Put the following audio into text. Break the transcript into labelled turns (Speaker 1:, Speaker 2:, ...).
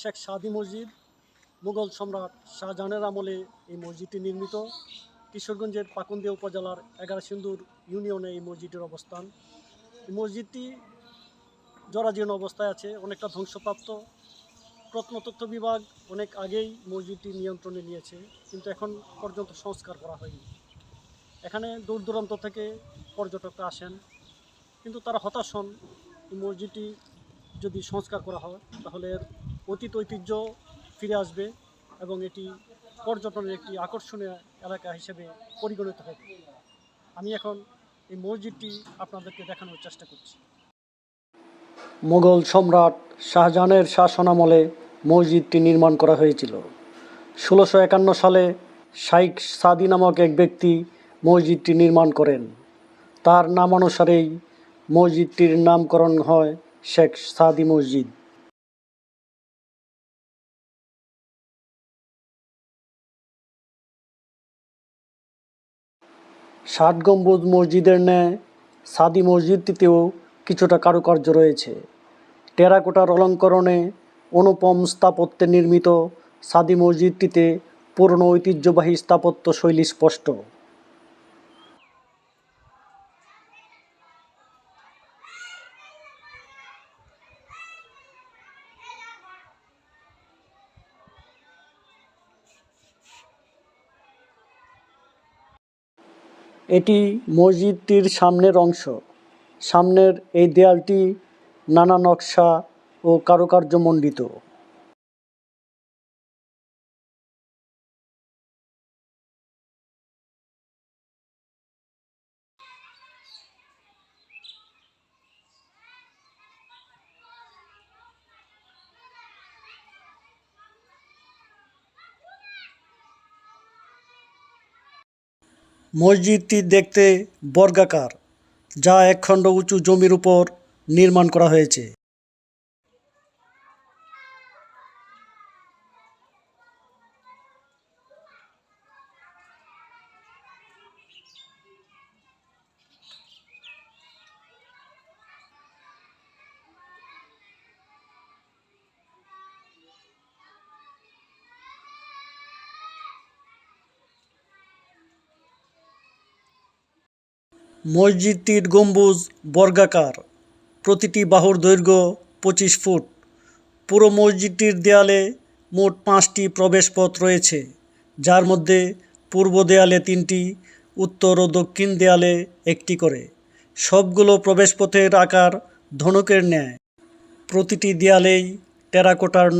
Speaker 1: শেখ সাদি মসজিদ, মুঘল সম্রাট শাহজাহানের আমলে এই মসজিদটি নির্মিত। কিশোরগঞ্জের পাকুন্দিয়া উপজেলার এগারো সিন্দুর ইউনিয়নে এই মসজিদের অবস্থান। এই মসজিদটি জরাজীর্ণ অবস্থায় আছে, অনেকটা ধ্বংসপ্রাপ্ত। প্রত্নতত্ত্ব বিভাগ অনেক আগেই মসজিদটি নিয়ন্ত্রণে নিয়েছে, কিন্তু এখন পর্যন্ত সংস্কার করা হয়নি। এখানে দূর দূরান্ত থেকে পর্যটকরা আসেন, কিন্তু তারা হতাশ হন। এই মসজিদটি যদি সংস্কার করা হয়, তাহলে অতীত ঐতিহ্য ফিরে আসবে এবং এটি পর্যটনের একটি আকর্ষণীয় এলাকা হিসেবে পরিগণিত হবে। আমি এখন এই মসজিদটি আপনাদেরকে দেখানোর চেষ্টা করছি। মোগল সম্রাট শাহজাহানের শাসনামলে মসজিদটি নির্মাণ করা হয়েছিল। ষোলোশো একান্ন সালে শাইখ সাদি নামক এক ব্যক্তি মসজিদটি নির্মাণ করেন। তার নামানুসারেই মসজিদটির নামকরণ হয় শেখ সাদি মসজিদ। ষাট গম্বুজ মসজিদের ন্যায় সাদি মসজিদটিতেও কিছুটা কারুকার্য রয়েছে। টেরাকোটার অলঙ্করণে অনুপম স্থাপত্যে নির্মিত সাদি মসজিদটিতে পুরনো ঐতিহ্যবাহী স্থাপত্য শৈলী স্পষ্ট। এটি মসজিদটির সামনের অংশ। সামনের এই দেয়ালটি নানা নকশা ও কারুকার্যমণ্ডিত। মসজিদটি দেখতে বর্গাকার যা একখণ্ড উঁচু জমির উপর নির্মাণ করা হয়েছে। মসজিদটির গম্বুজ বর্গাকার। প্রতিটি বাহুর দৈর্ঘ্য পঁচিশ ফুট। পুরো মসজিদটির দেয়ালে মোট পাঁচটি প্রবেশপথ রয়েছে, যার মধ্যে পূর্ব দেয়ালে তিনটি, উত্তর ও দক্ষিণ দেয়ালে একটি করে। সবগুলো প্রবেশপথের আকার ধনুকের ন্যায়। প্রতিটি দেয়ালেই টেরাকোটার